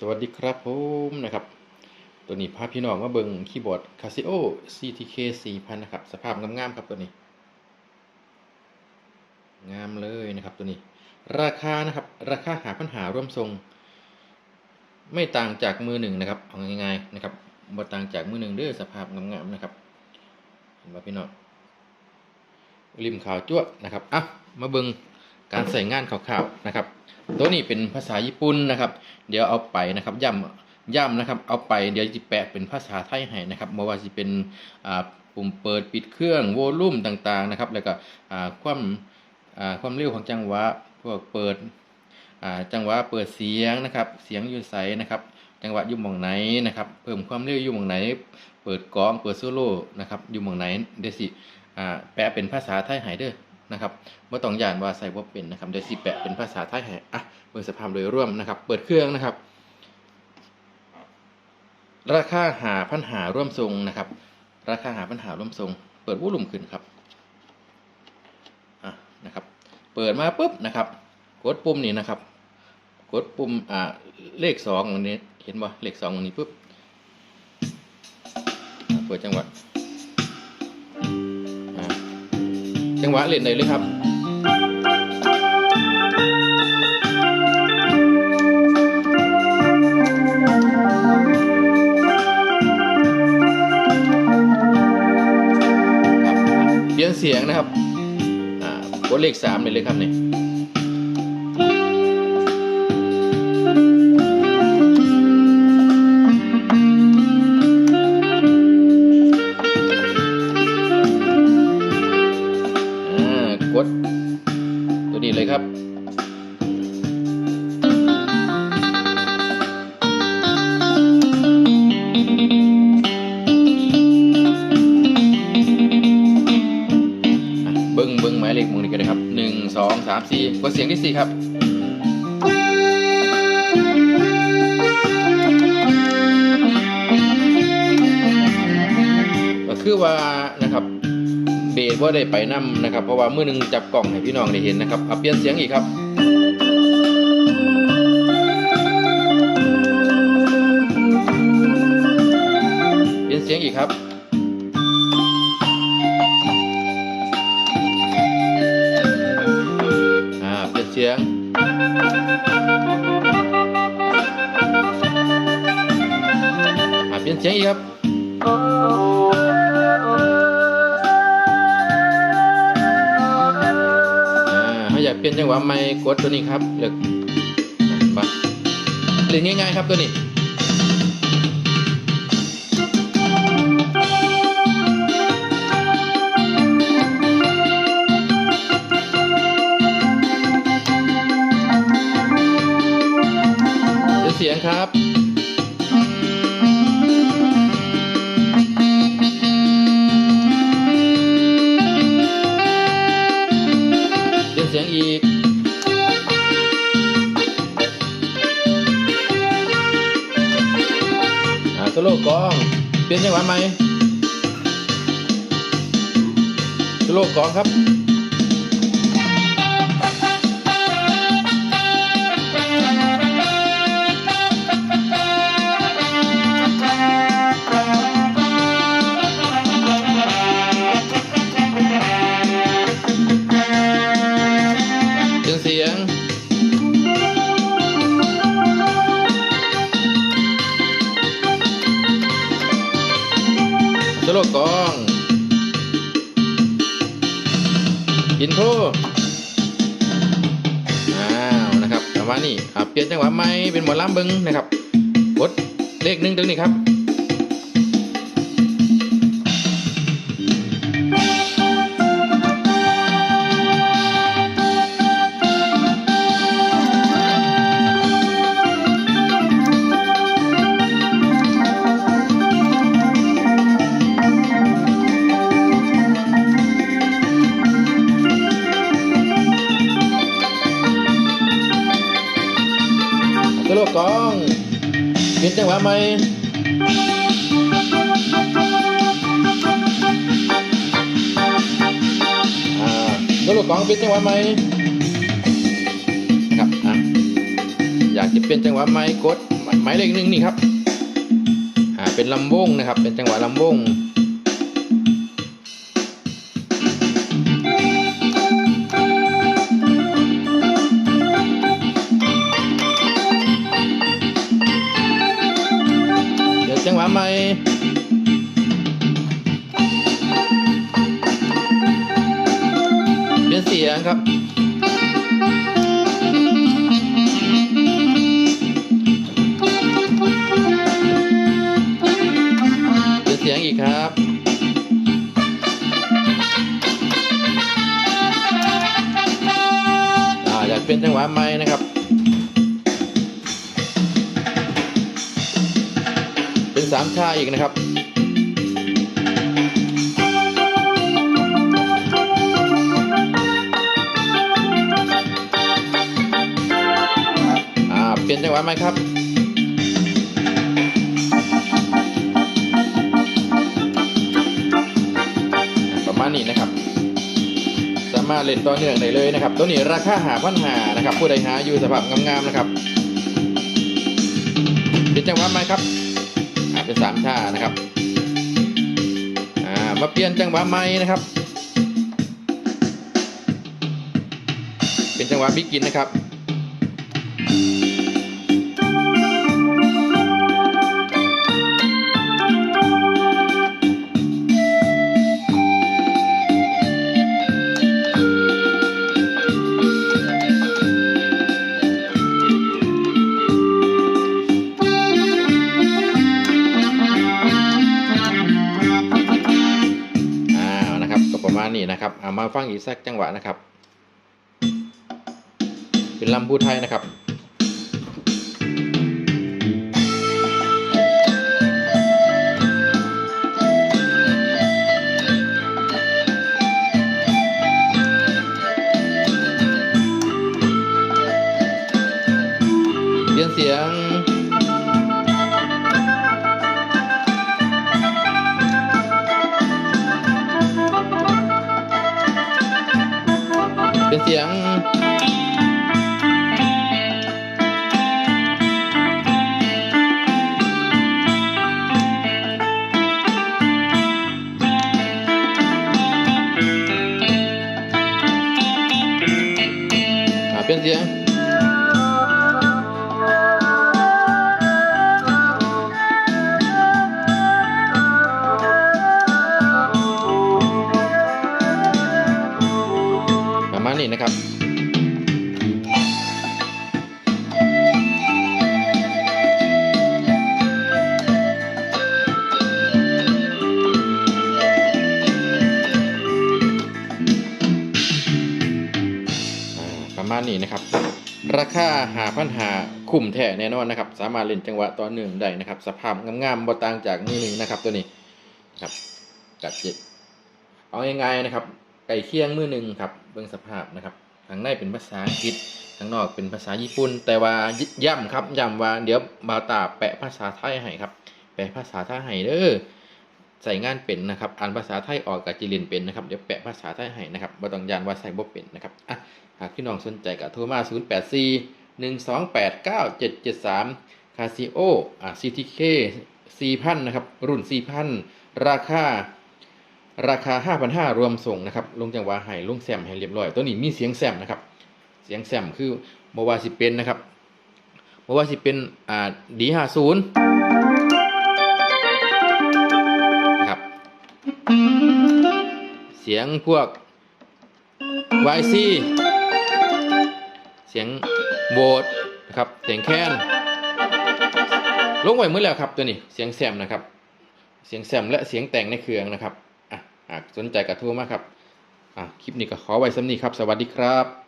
สวัสดีครับผมนะครับ ตัวนี้พาพี่น้องมาเบิงคีย์บอร์ด Casio CTK 4000 นะครับ สภาพงามๆครับตัวนี้ งามเลยนะครับตัวนี้ ราคานะครับ ราคาหาปัญหาร่วมทรง ไม่ต่างจากมือหนึ่งนะครับเอาง่ายๆนะครับบ่ต่างจากมือหนึ่งเด้อสภาพงามๆนะครับเห็นว่าพี่น้องริมขาวจั่วนะครับอะมาเบิงการใส่งานข่าวๆนะครับ ตัวนี้เป็นภาษาญี่ปุ่นนะครับ เดี๋ยวเอาไปนะครับย่ำย่ำนะครับ เอาไปเดี๋ยวจะแปลเป็นภาษาไทยให้นะครับไม่ว่าจะเป็นอ่าปุ่มเปิดปิดเครื่องโวลูมต่างๆนะครับ แล้วก็อ่าความอ่าความเร็วของจังหวะพวกเปิดอ่าจังหวะเปิดเสียงนะครับ เสียงอยู่ใสนะครับ จังหวะอยู่มองไหนนะครับ เพิ่มความเร็วอยู่มองไหน เปิดกลองเปิดโซโล่นะครับอยู่มองไหนเดี๋ยวสิอ่าแปลเป็นภาษาไทยให้เด้อ นะครับบ่อต้องยานว่าใส่บ่เป็นนะครับเดี๋ยวสิแปลเป็นภาษาไทยให้อะเบิ่งสภาพโดยร่วมนะครับ เปิดเครื่องนะครับ ราคาหาพันหาร่วมทรงนะครับ ราคาหาพันหาร่วมทรง เปิดวูลุ่มขึ้นครับอะนะครับ เปิดมาปุ๊บนะครับ กดปุ่มนี้นะครับ กดปุ่มอ่าเลขสองตรงนี้เห็นบ่เลขสองตรงนี้ปุ๊บเปิดจังหวะ จังหวะเล่นได้เลยครับเปลี่ยนเสียงนะครับ อ่ากดเลขสามเลยเลยครับเนี่ยามสี่กดเสียงที่สี่ครับก็คือว่านะครับเบสว่าได้ไปนํนะครับ เพราะว่าเมื่อหนึงจับกล่องให้พี่น้องได้เห็นนะครับเปลี่ยนเสียงอีกครับเปลี่ยนเสียงอีกครับ สียงอ่าเปลี่ยนเสียงอีกครับอ่าถ้อยากเปลี่ยนจังหวะไม่กดตัวนี้ครับเลือกบัตเล่นง่ายๆครับตัวนี้ เสียงครับเดี๋ยวเสียงอีก อ่าโซโลกอง เปลี่ยนจังหวะไหมโซโลกองครับ อินโทรอ้าวนะครับประมานี้อะเปลี่ยนจังหวะไม่เป็นหมอลำเบิงนะครับกดเลขหนึ่งตรงนี้ครับ สโลกกองเปลี่ยนจังหวะใหม่อ่าสโลกกองเปลี่ยนจังหวะใหม่ครับอะอยากจะเป็นจังหวะไม้กดหมายเลขหนึ่งนี่ครับอ่าเป็นลำวงนะครับ เป็นจังหวะลำวง เสียงครับเปลี่ยนเสียงอีกครับอ่าอยากเป็นจังหวะใหม่นะครับ เป็นสามชาอีกนะครับ จังหวะไหมครับประมาณนี้นะครับ สามารถเล่นต่อเนื่องได้เลยนะครับ ตัวนี้ราคาหาพันหานะครับ ผู้ใดหาอยู่สภาพงามๆนะครับเป็นจังหวะไหมครับอ่าเป็นสามชานะครับอ่ามาเปลี่ยนจังหวะใหม่นะครับ เป็นจังหวะบิ๊กกินนะครับ มาฟังอีกสักจังหวะนะครับ เป็นลำพูไทยนะครับเรียนเสียง เป็นเสียงอ่าเป็นเสียง ราคาหาพันหาคุ้มแท้แน่นอนนะครับ สามารถเล่นจังหวะต่อเนื่องได้นะครับ สภาพงามๆบ่ต่างจากมือหนึ่งนะครับ ตัวนี้ครับกัดเจ็ดเอาง่ายๆนะครับไก่เคียงมือหนึ่งครับเบื้องสภาพนะครับข้างในเป็นภาษาอังกฤษข้างนอกเป็นภาษาญี่ปุ่น แต่ว่าย้ำครับย้ำว่าเดี๋ยวบาตาแปะภาษาไทยให้ครับ แปลภาษาไทยให้เด้อ ใส่งานเป็นนะครับ อ่านภาษาไทยออกกับจิรินเป็นนะครับ เดี๋ยวแปะภาษาไทยให้นะครับบ่ต้องยานว่าใส่บ่เป็นนะครับ อะ หากพี่น้องสนใจก็โทรมา 0 8 4 1 2 8 9 7 7 3คาซิโออะ CTK 4,000นะครับ รุ่น 4,000 ราคา ราคา 5,500 รวมส่งนะครับ ลงจังหวะให้ลงแซมให้เรียบร้อย ตัวนี้มีเสียงแซมนะครับ เสียงแซมคือบ่ว่าสิเป็นนะครับบ่ว่าสิเป็น อ่า D50 สียงพวก YC เสียงโบดนะครับเสียงแคนลงไว้เมื่อแล้วครับตัวนี้เสียงแซมนะครับ เสียงแซมและเสียงแต่งในเครื่องนะครับอะหากสนใจกระทู้มากครับอะคลิปนี้ก็ขอไว้สำนีครับ สวัสดีครับ